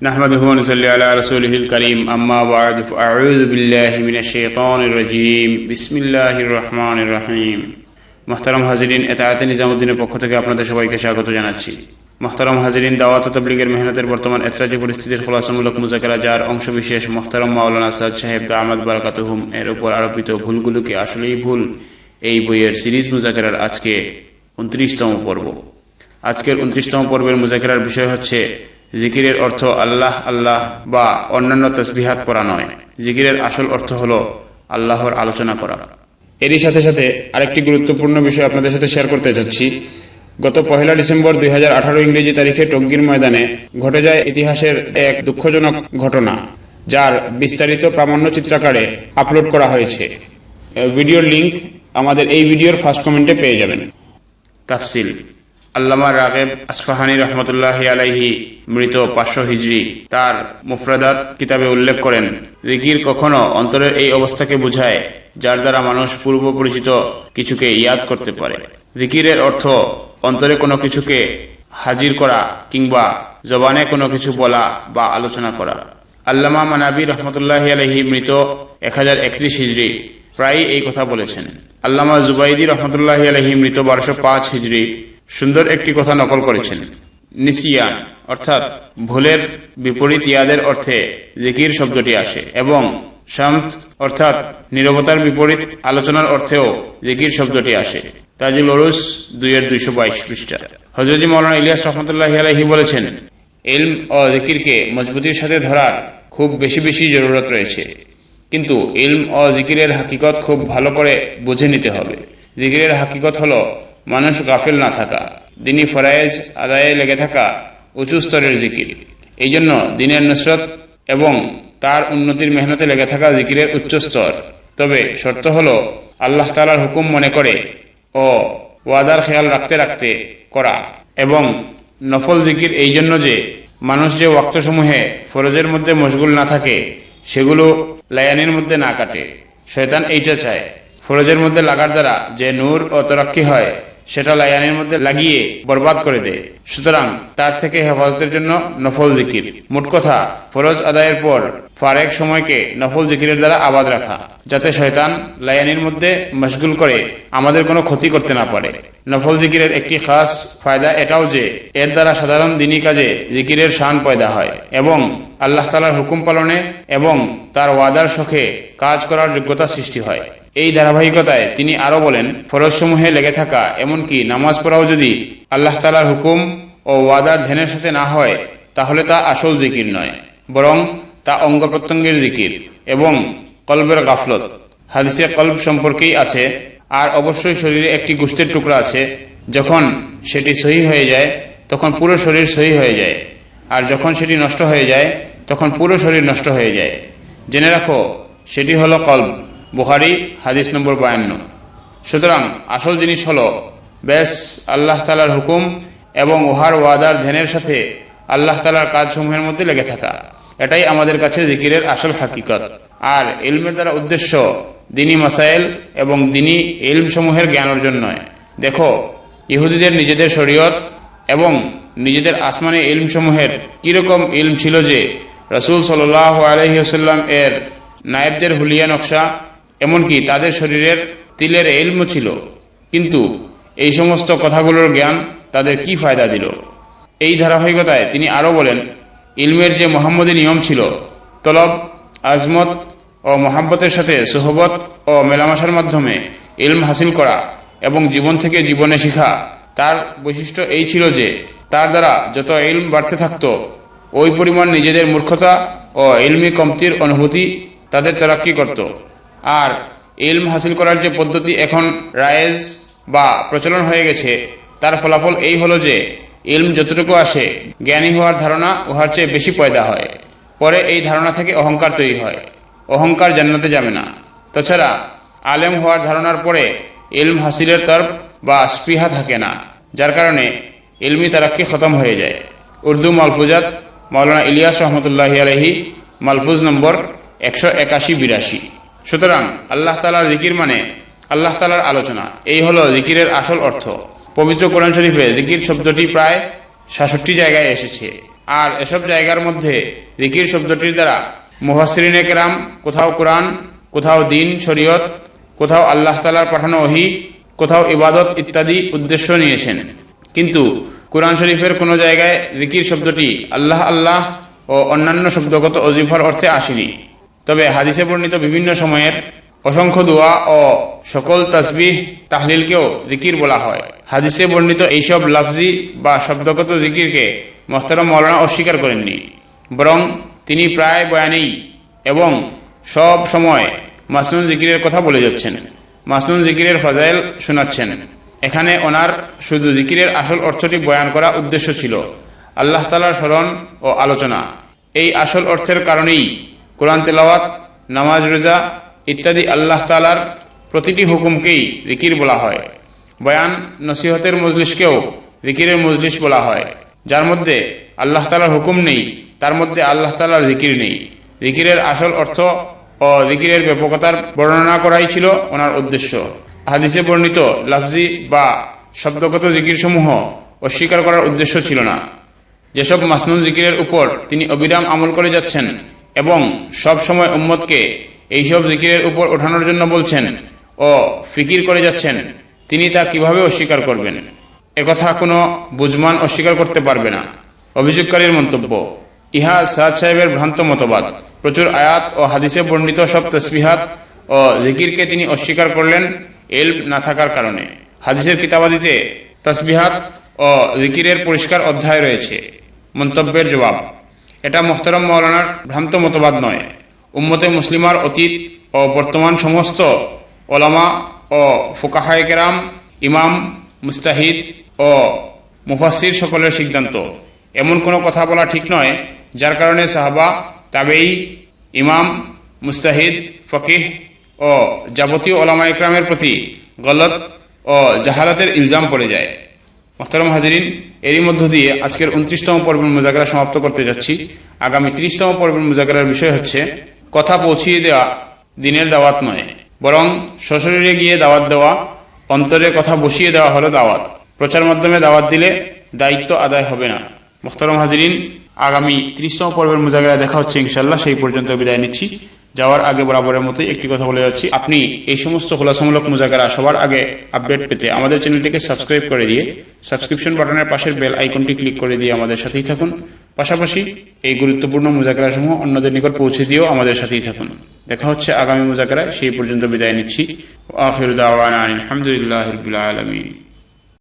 نحمده ونصلي على رسوله الكريم أما بعد فأعوذ بالله من الشيطان الرجيم بسم الله الرحمن الرحيم মোহতারাম হাজিরিন এতায়াতে নিজামুদ্দিনের পক্ষ থেকে আপনাদের সবাইকে স্বাগত জানাচ্ছি মোহতারাম হাজিরিন দাওয়াত ও তবলিগের মেহনতের বর্তমান এতরাজি পরিস্থিতির খোলাসামূলক মুজাকারা যার অংশবিশেষ মোহতারাম মাওলানা সাদ সাহেব দামাদ বারাকাতুহুম এর উপর আরোপিত ভুলগুলোকে আসলেই ভুল এই বইয়ের সিরিজ মুজাকারার আজকে উনত্রিশতম পর্ব আজকের উনত্রিশতম পর্বের মুজাকিরার বিষয় হচ্ছে জিকিরের অর্থ আল্লাহ আল্লাহ বা অন্যান্য তসবিহাত করা নয়। জিকিরের আসল অর্থ হল আল্লাহর আলোচনা করা। এরই সাথে সাথে আরেকটি গুরুত্বপূর্ণ বিষয় আপনাদের সাথে শেয়ার করতে চাচ্ছি গত পহেলা ডিসেম্বর দুই হাজার আঠারো ইংরেজি তারিখে টঙ্গীর ময়দানে ঘটে যায় ইতিহাসের এক দুঃখজনক ঘটনা, যার বিস্তারিত প্রামাণ্য চিত্রাকারে আপলোড করা হয়েছে। ভিডিওর লিংক আমাদের এই ভিডিওর ফার্স্ট কমেন্টে পেয়ে যাবেন। তাফসিল। আল্লামা রাগেব আসফাহানি রহমতুল্লাহ আলাইহি মৃত পাঁচশো হিজড়ি তার মুফরাদাত কিতাবে উল্লেখ করেন। জিকির কখনো অন্তরের এই অবস্থাকে বোঝায়, যার দ্বারা মানুষ পূর্ব পরিচিত কিছুকে ইয়াদ করতে পারে। রিকিরের অর্থ অন্তরে কোনো কিছুকে হাজির করা কিংবা জবানে কোনো কিছু বলা বা আলোচনা করা। আল্লামা মানাবি রহমতুল্লাহ আলহি মৃত এক হাজার একত্রিশ হিজড়ি প্রায় এই কথা বলেছেন। আল্লামা জুবাইদি রহমতুল্লাহ আলহি মৃত বারোশো পাঁচ হিজড়ি সুন্দর একটি কথা নকল করেছেন। নিসিয়ান, অর্থাৎ ভুলের বিপরীত ইয়াদের অর্থে জিকির শব্দটি আসে এবং শান্ত অর্থাৎ নিরবতার বিপরীত আলোচনার অর্থেও জিকির শব্দটি আসে। তাজুল ওরুস দুইয়ের দুইশো বাইশ পৃষ্ঠা। হজরত মৌলানা ইলিয়াস রহমতুল্লাহ আলহি বলেছেন, ইলম ও জিকিরকে মজবুতির সাথে ধরার খুব বেশি বেশি জরুরত রয়েছে। কিন্তু ইলম ও জিকিরের হাকিকত খুব ভালো করে বুঝে নিতে হবে। জিকিরের হাকিকত হলো মানুষ গাফিল না থাকা, দিনী ফরায়েজ আদায়ে লেগে থাকা উঁচু স্তরের জিকির। এই জন্য দিনের নুসরত এবং তার উন্নতির মেহনতে লেগে থাকা জিকিরের উচ্চ স্তর। তবে শর্ত হল আল্লাহ তালার হুকুম মনে করে ও ওয়াদার খেয়াল রাখতে রাখতে করা এবং নফল জিকির এই জন্য যে মানুষ যে ওয়াক্তসমূহে ফরজের মধ্যে মশগুল না থাকে, সেগুলো লায়ানের মধ্যে না কাটে। শয়তান এইটা চায়, ফরজের মধ্যে লাগার দ্বারা যে নূর ও তরক্কি হয় সেটা লায়ানির মধ্যে লাগিয়ে বরবাদ করে দেয়। সুতরাং তার থেকে হেফাজতের জন্য নফল জিকির। মোট কথা, ফরজ আদায়ের পর ফারেক সময়কে নফল জিকিরের দ্বারা আবাদ রাখা, যাতে শয়তান লায়ানির মধ্যে মশগুল করে আমাদের কোনো ক্ষতি করতে না পারে। নফল জিকিরের একটি খাস ফায়দা এটাও যে, এর দ্বারা সাধারণ দিনী কাজে জিকিরের শান পয়দা হয় এবং আল্লাহ তালার হুকুম পালনে এবং তার ওয়াদার শখে কাজ করার যোগ্যতা সৃষ্টি হয়। এই ধারাবাহিকতায় তিনি আরও বলেন, ফরজসমূহে লেগে থাকা এমনকি নামাজ পড়াও যদি আল্লাহ তালার হুকুম ও ওয়াদার ধ্যানের সাথে না হয়, তাহলে তা আসল জিকির নয়, বরং তা অঙ্গ প্রত্যঙ্গের জিকির এবং কল্বের গাফলত। হাদিসে কল্ব সম্পর্কেই আছে, আর অবশ্যই শরীরে একটি গোষ্ঠের টুকরা আছে, যখন সেটি সহি হয়ে যায়, তখন পুরো শরীর সহি হয়ে যায়, আর যখন সেটি নষ্ট হয়ে যায়, তখন পুরো শরীর নষ্ট হয়ে যায়। জেনে রাখো, সেটি হলো কল্ব। বুহারি হাদিস নম্বর বায়ান্ন। সুতরাং আসল জিনিস হলো, ব্যাস আল্লাহ তালার হুকুম এবং ওহার ওয়াদার ধ্যানের সাথে আল্লাহ তালার কাজসমূহের মধ্যে লেগে থাকা। এটাই আমাদের কাছে জিকিরের আসল হাকিকত। আর ইলমের দ্বারা উদ্দেশ্য দিনী মাসাইল এবং দিনী ইলমসমূহের জ্ঞান অর্জন নয়। দেখো, ইহুদিদের নিজেদের শরীয়ত এবং নিজেদের আসমানি ইলমসমূহের কীরকম ইলম ছিল যে, রসুল সাল আলহিউসাল্লাম এর নায়েবদের হুলিয়া নকশা এমনকি তাদের শরীরের তিলের এলমও ছিল। কিন্তু এই সমস্ত কথাগুলোর জ্ঞান তাদের কি ফায়দা দিল? এই ধারাবাহিকতায় তিনি আরও বলেন, ইলমের যে মোহাম্মদী নিয়ম ছিল, তলব, আজমত ও মোহাম্মতের সাথে সোহবত ও মেলামেশার মাধ্যমে ইলম হাসিল করা এবং জীবন থেকে জীবনে শিখা, তার বৈশিষ্ট্য এই ছিল যে তার দ্বারা যত ইলম বাড়তে থাকত, ওই পরিমাণ নিজেদের মূর্খতা ও ইলমি কমতির অনুভূতি তাদের তরাক্কি করত। আর ইলম হাসিল করার যে পদ্ধতি এখন রায়েজ বা প্রচলন হয়ে গেছে, তার ফলাফল এই হলো যে ইলম যতটুকু আসে, জ্ঞানী হওয়ার ধারণা উহার চেয়ে বেশি পয়দা হয়। পরে এই ধারণা থেকে অহংকার তৈরি হয়। অহংকার জান্নাতে যাবে না। তাছাড়া আলেম হওয়ার ধারণার পরে ইলম হাসিলের তর্ক বা স্পৃহা থাকে না, যার কারণে ইলমি তারাক্কি খতম হয়ে যায়। উর্দু মালফুজাত মৌলানা ইলিয়াস রহমতুল্লাহ আলহি মালফুজ নম্বর একশো একাশি বিরাশি। সুতরাং আল্লাহ তালার জিকির মানে আল্লাহ তালার আলোচনা। এই হলো জিকিরের আসল অর্থ। পবিত্র কোরআন শরীফে জিকির শব্দটি প্রায় সাতষট্টি জায়গায় এসেছে। আর এসব জায়গার মধ্যে জিকির শব্দটির দ্বারা মুহাসরিনে কেরাম, কোথাও কোরআন, কোথাও দিন, শরীয়ত, কোথাও আল্লাহ তালার পাঠানো অহি কোথাও ইবাদত ইত্যাদি উদ্দেশ্য নিয়েছেন। কিন্তু কোরআন শরীফের কোনো জায়গায় জিকির শব্দটি আল্লাহ আল্লাহ ও অন্যান্য শব্দগত অজিফার অর্থে আসেনি। তবে হাদিসে বর্ণিত বিভিন্ন সময়ের অসংখ্য দোয়া ও সকল তাসবিহ, তাহলিলকেও জিকির বলা হয়। হাদিসে বর্ণিত এইসব লাফজি বা শব্দগত জিকিরকে মোহতারম মৌলানা অস্বীকার করেননি। বরং তিনি প্রায় বয়ানেই এবং সব সময় মাসনুন জিকিরের কথা বলে যাচ্ছেন। মাসনুন জিকিরের ফজাইল শোনাচ্ছেন। এখানে ওনার শুধু জিকিরের আসল অর্থটি বয়ান করা উদ্দেশ্য ছিল। আল্লাহ তালার স্মরণ ও আলোচনা। এই আসল অর্থের কারণেই কোরআন তেলাওয়াত, নামাজ রোজা ইত্যাদি আল্লাহ তালার প্রতিটি হুকুমকেই জিকির বলা হয়। বয়ান নসিহতের মজলিসকেও জিকিরের মজলিস বলা হয়। যার মধ্যে আল্লাহ তালার হুকুম নেই, তার মধ্যে আল্লাহ তালার জিকির নেই। জিকিরের আসল অর্থ ও জিকিরের ব্যাপকতার বর্ণনা করাই ছিল ওনার উদ্দেশ্য। হাদিসে বর্ণিত লাফজি বা শব্দগত জিকির সমূহ অস্বীকার করার উদ্দেশ্য ছিল না। যেসব মাসনুন জিকিরের উপর তিনি অবিরাম আমল করে যাচ্ছেন এবং সব সময় উম্মতকে এইসব জিকিরের উপর ওঠানোর জন্য বলছেন, ও, ফিকির করে যাচ্ছেন, তিনি তা কীভাবে অস্বীকার করবেন? একথা কোনো বুজমান অস্বীকার করতে পারবে না। অভিযোগকারীর মন্তব্য, ইহা সাদ সাহেবের ভ্রান্ত মতবাদ। প্রচুর আয়াত ও হাদিসে বর্ণিত সব তসবিহাত ও জিকিরকে তিনি অস্বীকার করলেন এল না থাকার কারণে। হাদিসের কিতাবাদিতে তসবিহাত ও জিকিরের পরিষ্কার অধ্যায় রয়েছে। মন্তব্যের জবাব এটা মোহতারম মৌলানার ভ্রান্ত মতবাদ নয়। উম্মতে মুসলিমার অতীত ও বর্তমান সমস্ত ওলামা ও ফুকাহায় কেরাম, ইমাম, মুস্তাহিদ ও মুফাসির সকলের সিদ্ধান্ত। এমন কোনো কথা বলা ঠিক নয়, যার কারণে সাহাবা তাবেই ইমাম, মুস্তাহিদ, ফকিহ ও যাবতীয় ওলামা ইকরামের প্রতি গলত ও জাহালাতের ইলজাম পড়ে যায়। মোহতারম হাজিরিন, এরই মধ্য দিয়ে আজকের উনত্রিশতম পর্বের মুজাকরা সমাপ্ত করতে যাচ্ছি। আগামী ত্রিশতম পর্বের মুজাকরার বিষয় হচ্ছে, কথা পৌঁছিয়ে দেওয়া দিনের দাওয়াত নয় বরং সশরীরে গিয়ে দাওয়াত দেওয়া, অন্তরে কথা বসিয়ে দেওয়া হলো দাওয়াত। প্রচার মাধ্যমে দাওয়াত দিলে দায়িত্ব আদায় হবে না। মোহতারম হাজিরিন, আগামী ত্রিশতম পর্বের মুজাকরায় দেখা হচ্ছে ইনশাল্লাহ সেই পর্যন্ত বিদায় নিচ্ছি। যাওয়ার আগে বরাবরের মতোই একটি কথা বলে যাচ্ছি। আপনি এই সমস্ত খোলাসামূলক মুজাকারা সবার আগে আপডেট পেতে আমাদের চ্যানেলটিকে সাবস্ক্রাইব করে দিয়ে সাবস্ক্রিপশন বাটনের পাশের বেল আইকনটি ক্লিক করে দিয়ে আমাদের সাথেই থাকুন। পাশাপাশি এই গুরুত্বপূর্ণ মুজাকারাসমূহ অন্যদের নিকট পৌঁছে দিয়েও আমাদের সাথেই থাকুন। দেখা হচ্ছে আগামী মুজাকারায়, সেই পর্যন্ত বিদায় নিচ্ছি। আলহামদুলিল্লাহ আলমিন।